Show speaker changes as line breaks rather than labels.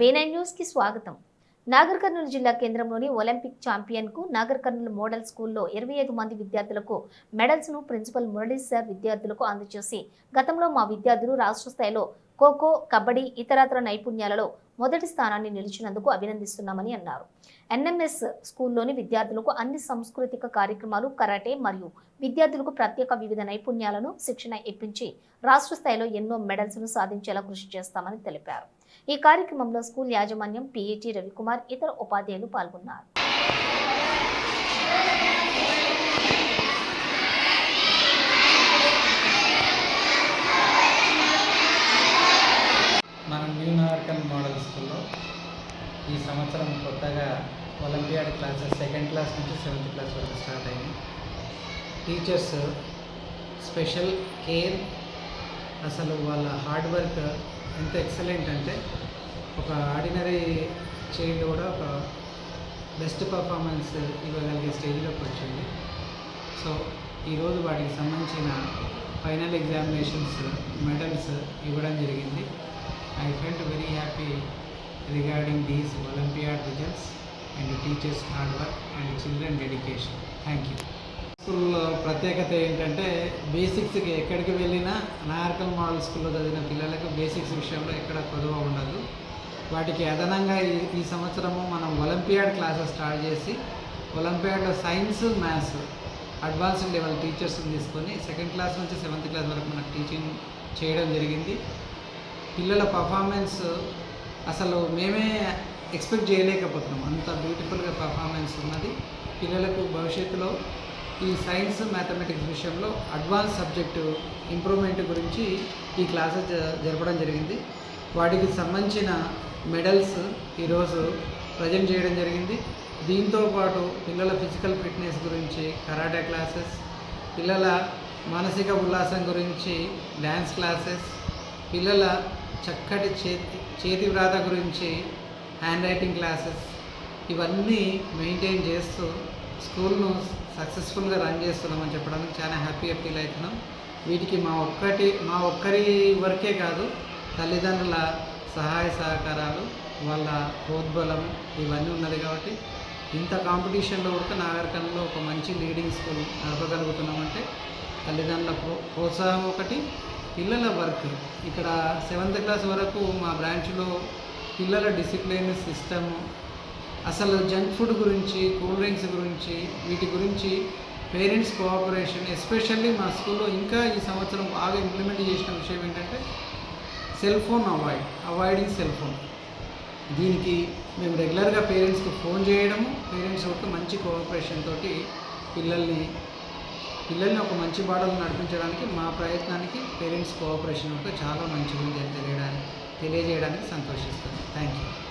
బేనైన్ న్యూస్కి స్వాగతం. నాగర్ కర్నూలు జిల్లా కేంద్రంలోని ఒలింపిక్ ఛాంపియన్కు నాగర్ కర్నూలు మోడల్ స్కూల్లో ఇరవై ఐదు మంది విద్యార్థులకు మెడల్స్ను ప్రిన్సిపల్ మురళీ సార్ విద్యార్థులకు అందజేసి గతంలో మా విద్యార్థులు రాష్ట్ర స్థాయిలో ఖోఖో కబడ్డీ ఇతరత్ర నైపుణ్యాలలో మొదటి స్థానాన్ని నిలిచినందుకు అభినందిస్తున్నామని అన్నారు. ఎన్ఎంఎస్ స్కూల్లోని విద్యార్థులకు అన్ని సాంస్కృతిక కార్యక్రమాలు కరాటే మరియు విద్యార్థులకు ప్రత్యేక వివిధ నైపుణ్యాలను శిక్షణ ఇప్పించి రాష్ట్ర స్థాయిలో ఎన్నో మెడల్స్ను సాధించేలా కృషి చేస్తామని తెలిపారు. ఈ కార్యక్రమంలో స్కూల్ యాజమాన్యం పిఏటి రవికుమార్ ఇతర ఉపాధ్యాయులు పాల్గొన్నారు.
మన న్యూ మోడల్ స్కూల్లో ఈ సంవత్సరం కొత్తగా ఒలింపియాడ్ క్లాసెస్ సెకండ్ క్లాస్ నుంచి సెవెంత్ క్లాస్ వరకు స్టార్ట్ అయింది. టీచర్స్ స్పెషల్ కేర్ అసలు వాళ్ళ హార్డ్ వర్క్ ఎంత ఎక్సలెంట్ అంటే ఒక ఆర్డినరీ చైల్డ్ కూడా ఒక బెస్ట్ పర్ఫార్మెన్స్ ఇవ్వగలిగే స్టేజ్లోకి వచ్చింది. సో ఈరోజు వాటికి సంబంధించిన ఫైనల్ ఎగ్జామినేషన్స్ మెడల్స్ ఇవ్వడం జరిగింది. I felt very happy regarding these olympiad results and teachers hard work and children dedication thank you స్కూల్లో ప్రత్యేకత ఏంటంటే బేసిక్స్కి ఎక్కడికి వెళ్ళినా నార్కల్ మోడల్ స్కూల్లో చదివిన పిల్లలకు బేసిక్స్ విషయంలో ఎక్కడ కొదవ ఉండదు. వాటికి అదనంగా ఈ ఈ సంవత్సరము మనం ఒలింపియాడ్ క్లాసెస్ స్టార్ట్ చేసి ఒలింపియాడ్లో సైన్స్ మ్యాథ్స్ అడ్వాన్స్డ్ లెవెల్ టీచర్స్ని తీసుకొని సెకండ్ క్లాస్ నుంచి సెవెంత్ క్లాస్ వరకు మనకు టీచింగ్ చేయడం జరిగింది. పిల్లల పర్ఫార్మెన్స్ అసలు మేమే ఎక్స్పెక్ట్ చేయలేకపోతున్నాం. అంత బ్యూటిఫుల్గా పర్ఫార్మెన్స్ ఉన్నది. పిల్లలకు భవిష్యత్తులో ఈ సైన్స్ మ్యాథమెటిక్స్ విషయంలో అడ్వాన్స్ సబ్జెక్టు ఇంప్రూవ్మెంట్ గురించి ఈ క్లాసెస్ జ- జరపడం జరిగింది. వాటికి సంబంధించిన మెడల్స్ ఈరోజు ప్రజెంట్ చేయడం జరిగింది. దీంతో పాటు పిల్లల ఫిజికల్ ఫిట్నెస్ గురించి కరాటే క్లాసెస్ పిల్లల మానసిక ఉల్లాసం గురించి డ్యాన్స్ క్లాసెస్ పిల్లల చక్కటి చేతి చేతి వ్రాత గురించి హ్యాండ్ రైటింగ్ క్లాసెస్ ఇవన్నీ మెయింటైన్ చేస్తూ స్కూల్ను సక్సెస్ఫుల్గా రన్ చేస్తున్నామని చెప్పడానికి చాలా హ్యాపీగా ఫీల్ అవుతున్నాం వీటికి మా ఒక్కటి మా ఒక్కరి వర్కే కాదు తల్లిదండ్రుల సహాయ సహకారాలు వాళ్ళ ప్రోద్బలం ఇవన్నీ ఉన్నది కాబట్టి ఇంత కాంపిటీషన్లో కూడా నాగరికంలో ఒక మంచి లీడింగ్ స్కూల్ నడపగలుగుతున్నామంటే తల్లిదండ్రుల ప్రో ప్రోత్సాహం ఒకటి పిల్లల వర్క్. ఇక్కడ సెవెంత్ క్లాస్ వరకు మా బ్రాంచ్లో పిల్లల డిసిప్లిన్ సిస్టమ్ అసలు జంక్ ఫుడ్ గురించి కూల్ డ్రింక్స్ గురించి వీటి గురించి పేరెంట్స్ కోఆపరేషన్ ఎస్పెషల్లీ మా స్కూల్లో ఇంకా ఈ సంవత్సరం బాగా ఇంప్లిమెంట్ చేసిన విషయం ఏంటంటే cell phone avoid avoiding cell phone. దీనికి మేము రెగ్యులర్గా పేరెంట్స్కి ఫోన్ చేయడము పేరెంట్స్ ఒక మంచి కోఆపరేషన్ తోటి పిల్లల్ని పిల్లల్ని ఒక మంచి బాటలు నడిపించడానికి మా ప్రయత్నానికి పేరెంట్స్ కోఆపరేషన్ ఒక చాలా మంచిగా ఉంది తెలియడానికి తెలియజేయడానికి సంతోషిస్తాను థ్యాంక్ యూ